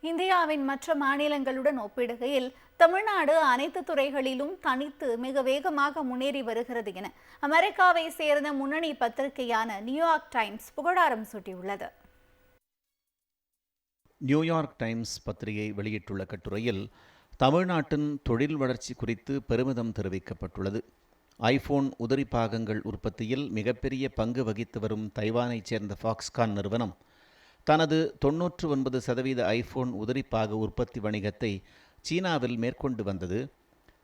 இந்தியாவின் மற்ற மாநிலங்களுடன் ஒப்பிடுகையில் தமிழ்நாடு அனைத்து துறைகளிலும் தனித்து மிக வேகமாக முன்னேறி வருகிறது என அமெரிக்காவை சேர்ந்த முன்னணி பத்திரிகையான நியூயார்க் டைம்ஸ் புகழாரம் சூட்டியுள்ளது. நியூயார்க் டைம்ஸ் பத்திரிகை வெளியிட்டுள்ள கட்டுரையில் தமிழ்நாட்டின் தொழில் வளர்ச்சி குறித்து பெருமிதம் தெரிவிக்கப்பட்டுள்ளது. ஐபோன் உதிரி பாகங்கள் உற்பத்தியில் மிகப்பெரிய பங்கு வகித்து வரும் தைவானைச் சேர்ந்த ஃபாக்ஸ்கான் நிறுவனம் தனது தொன்னூற்று ஒன்பது சதவீத ஐபோன் உதிரிப்பாக உற்பத்தி வணிகத்தை சீனாவில் மேற்கொண்டு வந்தது.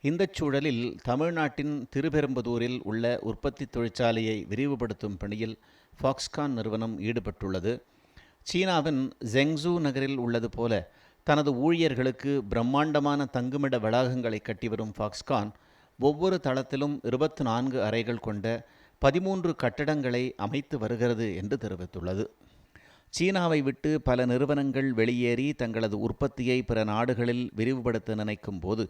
இந்தச் சூழலில் தமிழ்நாட்டின் திருப்பெரும்புதூரில் உள்ள உற்பத்தி தொழிற்சாலையை விரிவுபடுத்தும் பணியில் ஃபாக்ஸ்கான் நிறுவனம் ஈடுபட்டுள்ளது. சீனாவின் ஜெங்ஸூ நகரில் உள்ளது போல தனது ஊழியர்களுக்கு பிரம்மாண்டமான தங்குமிட வளாகங்களை கட்டி வரும் ஃபாக்ஸ்கான் ஒவ்வொரு தளத்திலும் இருபத்தி நான்கு அறைகள் கொண்ட பதிமூன்று கட்டடங்களை அமைத்து வருகிறது என்று தெரிவித்துள்ளது. சீனாவை விட்டு பல நிறுவனங்கள் வெளியேறி தங்களது உற்பத்தியை பிற நாடுகளில் விரிவுபடுத்த நினைக்கும் போது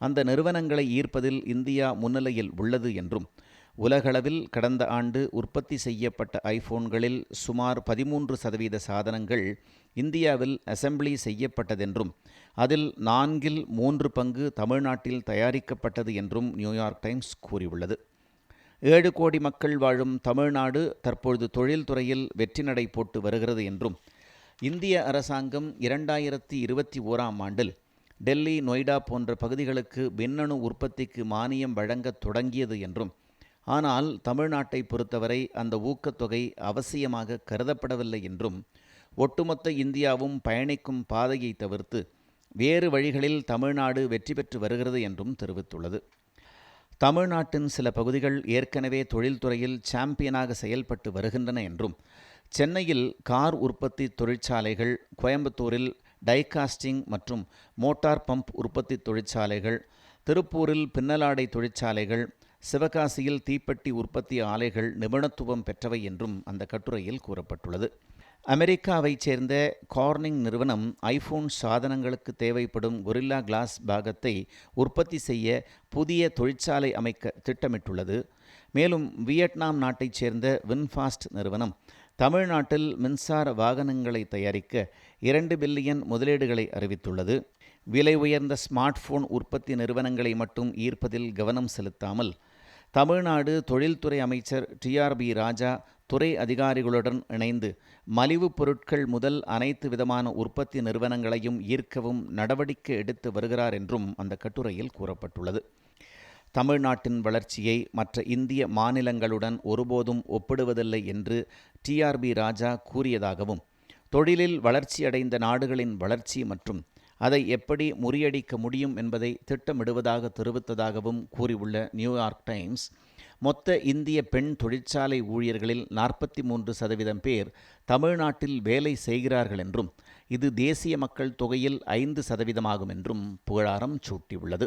அந்த நிறுவனங்களை ஈர்ப்பதில் இந்தியா முன்னிலையில் உள்ளது என்றும் உலகளவில் கடந்த ஆண்டு உற்பத்தி செய்யப்பட்ட ஐபோன்களில் சுமார் பதிமூன்று சதவீத சாதனங்கள் இந்தியாவில் அசெம்பிளி செய்யப்பட்டதென்றும் அதில் நான்கில் மூன்று பங்கு தமிழ்நாட்டில் தயாரிக்கப்பட்டது என்றும் நியூயார்க் டைம்ஸ் கூறியுள்ளது. ஏழு கோடி மக்கள் வாழும் தமிழ்நாடு தற்பொழுது தொழில்துறையில் வெற்றி நடை போட்டு வருகிறது என்றும் இந்திய அரசாங்கம் இரண்டாயிரத்தி இருபத்தி ஓராம் ஆண்டில் டெல்லி நொய்டா போன்ற பகுதிகளுக்கு மின்னணு உற்பத்திக்கு மானியம் வழங்க தொடங்கியது என்றும் ஆனால் தமிழ்நாட்டை பொறுத்தவரை அந்த ஊக்கத்தொகை அவசியமாக கருதப்படவில்லை என்றும் ஒட்டுமொத்த இந்தியாவும் பயணிக்கும் பாதையை தவிர்த்து வேறு வழிகளில் தமிழ்நாடு வெற்றி பெற்று வருகிறது என்றும் தெரிவித்துள்ளது. தமிழ்நாட்டின் சில பகுதிகள் ஏற்கனவே தொழில்துறையில் சாம்பியனாக செயல்பட்டு வருகின்றன என்றும் சென்னையில் கார் உற்பத்தி தொழிற்சாலைகள் கோயம்புத்தூரில் டைகாஸ்டிங் மற்றும் மோட்டார் பம்ப் உற்பத்தி தொழிற்சாலைகள் திருப்பூரில் பின்னலாடை தொழிற்சாலைகள் சிவகாசியில் தீப்பெட்டி உற்பத்தி ஆலைகள் நிபுணத்துவம் பெற்றவை என்றும் அந்த கட்டுரையில் கூறப்பட்டுள்ளது. அமெரிக்காவைச் சேர்ந்த கார்னிங் நிறுவனம் ஐபோன் சாதனங்களுக்கு தேவைப்படும் கொரில்லா கிளாஸ் பாகத்தை உற்பத்தி செய்ய புதிய தொழிற்சாலை அமைக்க திட்டமிட்டுள்ளது. மேலும் வியட்நாம் நாட்டைச் சேர்ந்த வின்ஃபாஸ்ட் நிறுவனம் தமிழ்நாட்டில் மின்சார வாகனங்களை தயாரிக்க இரண்டு பில்லியன் முதலீடுகளை அறிவித்துள்ளது. விலை உயர்ந்த ஸ்மார்ட் போன் உற்பத்தி நிறுவனங்களை மட்டும் ஈர்ப்பதில் கவனம் செலுத்தாமல் தமிழ்நாடு தொழில்துறை அமைச்சர் டிஆர்பி ராஜா துறை அதிகாரிகளுடன் இணைந்து மலிவு பொருட்கள் முதல் அனைத்து விதமான உற்பத்தி நிறுவனங்களையும் ஈர்க்கவும் நடவடிக்கை எடுத்து வருகிறார் என்றும் அந்த கட்டுரையில் கூறப்பட்டுள்ளது. தமிழ்நாட்டின் வளர்ச்சியை மற்ற இந்திய மாநிலங்களுடன் ஒருபோதும் ஒப்பிடுவதில்லை என்று டிஆர்பி ராஜா கூறியதாகவும் தொழிலில் வளர்ச்சியடைந்த நாடுகளின் வளர்ச்சி மற்றும் அதை எப்படி முறியடிக்க முடியும் என்பதை திட்டமிடுவதாக தெரிவித்ததாகவும் கூறியுள்ள நியூயார்க் டைம்ஸ் மொத்த இந்திய பெண் தொழிற்சாலை ஊழியர்களில் நாற்பத்தி மூன்று சதவீதம் பேர் தமிழ்நாட்டில் வேலை செய்கிறார்கள் என்றும் இது தேசிய மக்கள் தொகையில் ஐந்து சதவீதமாகும் என்றும் புகழாரம் சூட்டியுள்ளது.